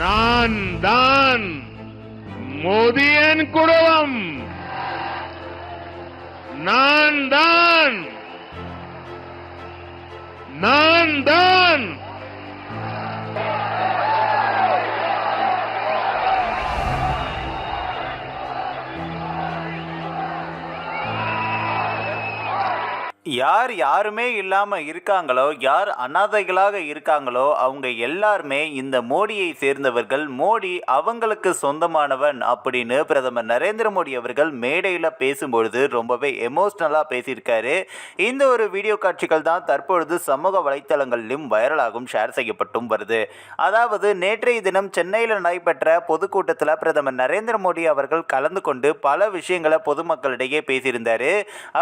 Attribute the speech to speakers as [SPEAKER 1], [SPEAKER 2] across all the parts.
[SPEAKER 1] நான் தான் மோதியன் குடும்பம் நான் தான் நான் தான்
[SPEAKER 2] யார் யாருமே இல்லாமல் இருக்காங்களோ யார் அனாதைகளாக இருக்காங்களோ அவங்க எல்லாருமே இந்த மோடியை சேர்ந்தவர்கள். மோடி அவங்களுக்கு சொந்தமானவன் அப்படின்னு பிரதமர் நரேந்திர மோடி அவர்கள் மேடையில் பேசும்பொழுது ரொம்பவே எமோஷ்னலாக பேசியிருக்காரு. இந்த ஒரு வீடியோ காட்சிகள் தான் தற்பொழுது சமூக வலைத்தளங்களிலும் வைரலாகும் ஷேர் செய்யப்பட்டும் வருது. அதாவது நேற்றைய தினம் சென்னையில் நடைபெற்ற பொதுக்கூட்டத்தில் பிரதமர் நரேந்திர மோடி அவர்கள் கலந்து கொண்டு பல விஷயங்களை பொதுமக்களிடையே பேசியிருந்தார்.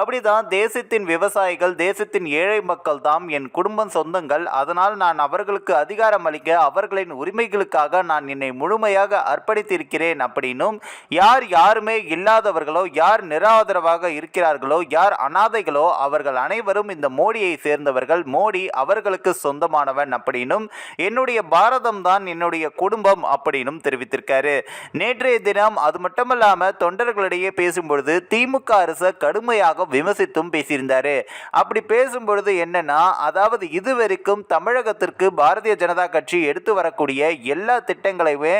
[SPEAKER 2] அப்படிதான் தேசத்தின் விவசாய விவசாயிகள் தேசத்தின் ஏழை மக்கள் தாம் என் குடும்பம் சொந்தங்கள். அதனால் நான் அவர்களுக்கு அதிகாரம் அளிக்க அவர்களின் உரிமைகளுக்காக நான் என்னை முழுமையாக அர்ப்பணித்திருக்கிறேன் அப்படின்னும் யார் யாருமே இல்லாதவர்களோ யார் நிராதரவாக இருக்கிறார்களோ யார் அனாதைகளோ அவர்கள் அனைவரும் இந்த மோடியை சேர்ந்தவர்கள். மோடி அவர்களுக்கு சொந்தமானவன் அப்படின்னும் என்னுடைய பாரதம் தான் என்னுடைய குடும்பம் அப்படின்னும் தெரிவித்திருக்காரு. நேற்றைய தினம் அது மட்டுமல்லாமல் தொண்டர்களிடையே பேசும்பொழுது திமுக அரசை கடுமையாக விமர்சித்தும் பேசியிருந்தாரு. அப்படி பேசும்பொழுது என்னன்னா அதாவது இதுவரைக்கும் தமிழகத்திற்கு பாரதிய ஜனதா கட்சி எடுத்து வரக்கூடிய எல்லா திட்டங்களையுமே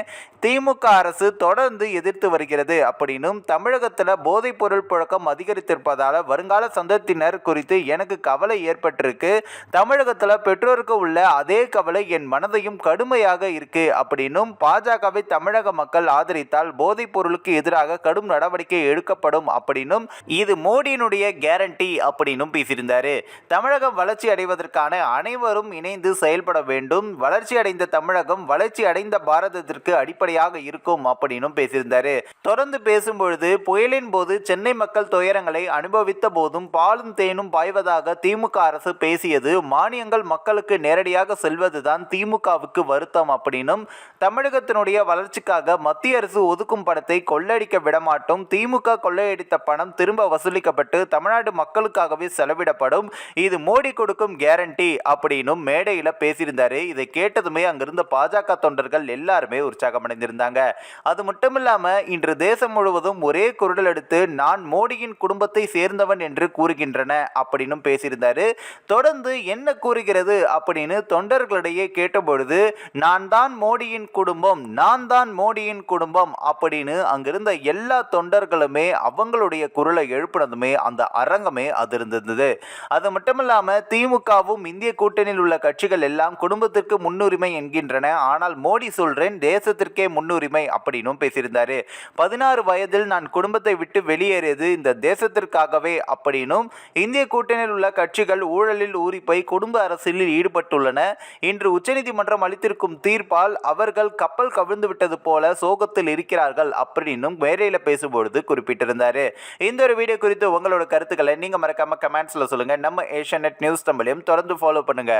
[SPEAKER 2] திமுக அரசு தொடர்ந்து எதிர்த்து வருகிறது. அப்படின்னும் தமிழகத்தில் போதைப் பொருள் புழக்கம் அதிகரித்திருப்பதால் வருங்கால சந்தத்தினர் குறித்து எனக்கு கவலை ஏற்பட்டிருக்கு. தமிழகத்தில் பெற்றோருக்கு உள்ள அதே கவலை என் மனதையும் கடுமையாக இருக்கு. அப்படின்னும் பாஜகவை தமிழக மக்கள் ஆதரித்தால் போதைப் பொருளுக்கு எதிராக கடும் நடவடிக்கை எடுக்கப்படும். அப்படின்னும் இது மோடியினுடைய கேரண்டி அப்படின்னும் பேசியிருந்தார். தமிழகம் வளர்ச்சி அடைவதற்கான அனைவரும் இணைந்து செயல்பட வேண்டும். வளர்ச்சி அடைந்த தமிழகம் வளர்ச்சி அடைந்த பாரதத்திற்கு அடிப்படையாக இருக்கும் அப்படின்னும் பேசியிருந்தாரு. தொடர்ந்து பேசும்பொழுது புயலின் போது சென்னை மக்கள் துயரங்களை அனுபவித்த போதும் பாலும் தேனும் பாய்வதாக திமுக அரசு பேசியது. மானியங்கள் மக்களுக்கு நேரடியாக செல்வதுதான் திமுகவுக்கு வருத்தம் அப்படின்னும் தமிழகத்தினுடைய வளர்ச்சிக்காக மத்திய அரசு ஒதுக்கும் பணத்தை கொள்ளடிக்க விடமாட்டோம். திமுக கொள்ளையடித்த பணம் திரும்ப வசூலிக்கப்பட்டு தமிழ்நாடு மக்களுக்காகவே செலவிடப்படும். இது மோடி கொடுக்கும் கேரண்டி அப்படின்னும் மேடையில் பேசியிருந்தாரு. இதை கேட்டதுமே அங்கிருந்த பாஜக தொண்டர்கள் எல்லாருமே அடைந்திருந்தாங்க அது மட்டும் இல்லாம இன்று தேசம் முழுவதும் ஒரே குரல் எடுத்து நான் மோடியின் குடும்பத்தை சேர்ந்தவன் என்று கூறுகின்றன அப்படின்னும் பேசியிருந்தாரு. தொடர்ந்து என்ன கூறுகிறது அப்படின்னு தொண்டர்களிடையே கேட்டபொழுது நான் தான் மோடியின் குடும்பம் நான் தான் மோடியின் குடும்பம் அப்படின்னு அங்கிருந்த எல்லா தொண்டர்களுமே அவங்களுடைய குரலை எழுப்பினதுமே அந்த அரங்கமே அதிர்ந்திருந்தது. அது மட்டும் இல்லாமல் திமுகவும் இந்திய கூட்டணியில் உள்ள கட்சிகள் எல்லாம் குடும்பத்திற்கு முன்னுரிமை என்கின்றன. ஆனால் மோடி சொல்றேன் தேசத்திற்கே முன்னுரிமை அப்படின்னும் பேசியிருந்தாரு. பதினாறு வயதில் நான் குடும்பத்தை விட்டு வெளியேறியது இந்த தேசத்திற்காகவே அப்படின்னும் இந்திய கூட்டணியில் உள்ள கட்சிகள் ஊழலில் ஊறிப்போய் குடும்ப அரசியலில் ஈடுபட்டுள்ளன. இன்று உச்சநீதிமன்றம் அளித்திருக்கும் தீர்ப்பால் அவர்கள் கப்பல் கவிழ்ந்து விட்டது போல சோகத்தில் இருக்கிறார்கள் அப்படின்னும் மேடையில் பேசும்பொழுது குறிப்பிட்டிருந்தாரு. இந்த ஒரு வீடியோ குறித்து உங்களோட கருத்துக்களை நீங்க மறக்காம கமெண்ட்ஸ்ல சொல்லுங்க. நம்ம ஏஷியா நியூஸ் தமிழையும் தொடர்ந்து ஃபாலோ பண்ணுங்க.